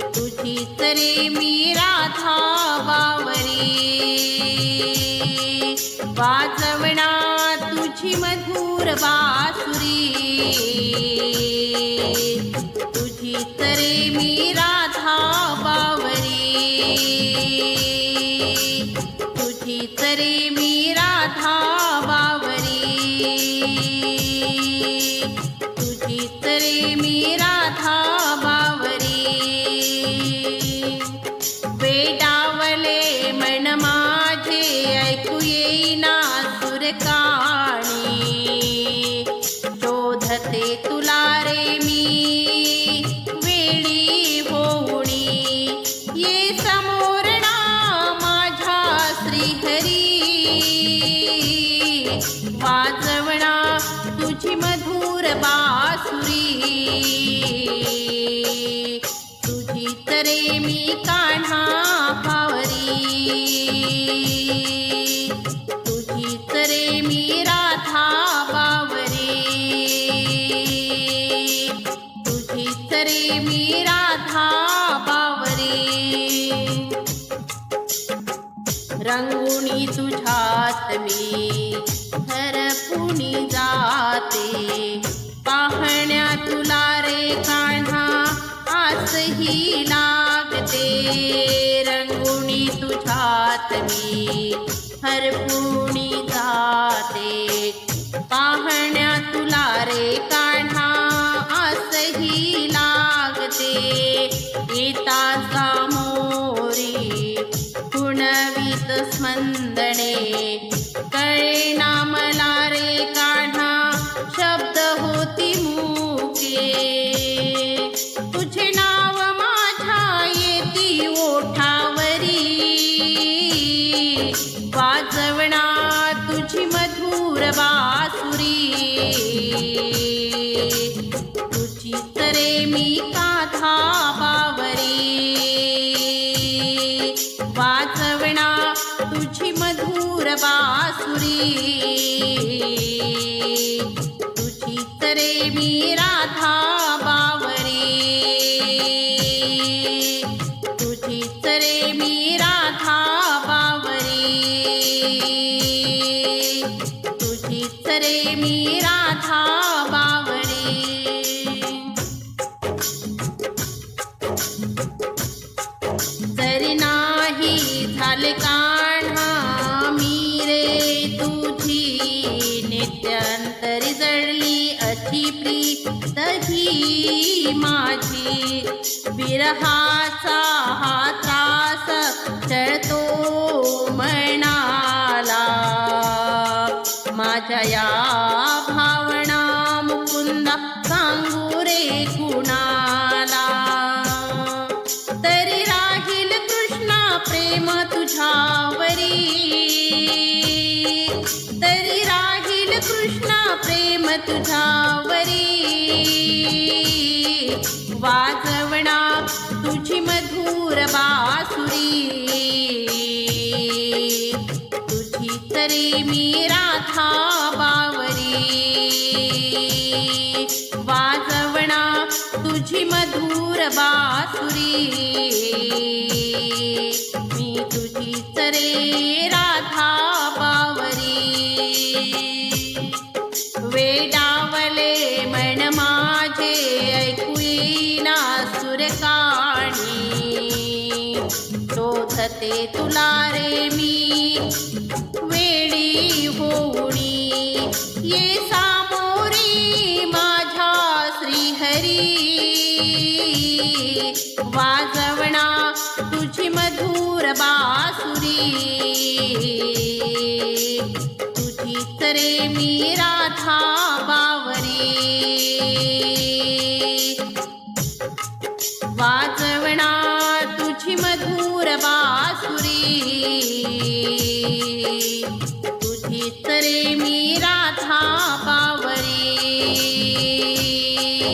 तुझी तरे मी राधा बावरी. वाजवणा तुझी मधुर बासुरी. तुझी तरे मी राधा बावरी. तुझी तरे मी राधा बावरी. वाजवणा तुझी मधुर बासुरी. स्मंदणे कळे नामला मधुर बासुरी. तुझी तरे मी नित्यांतरी जळली अति प्रीतही माझी. बिरहाचा हा त्रास चळतो मनाला. माझ्या या तुझावरी. वाजवणा तुझी मधुर बासुरी. तुझी तरी मी राधा बावरी. वाजवणा तुझी मधुर बासुरी. मी तुझी तरे शोधते तुला रे मी. वेळी होणी ये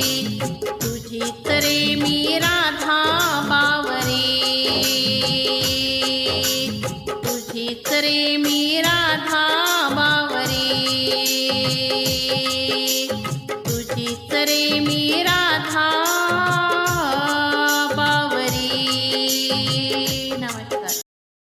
तुझी तर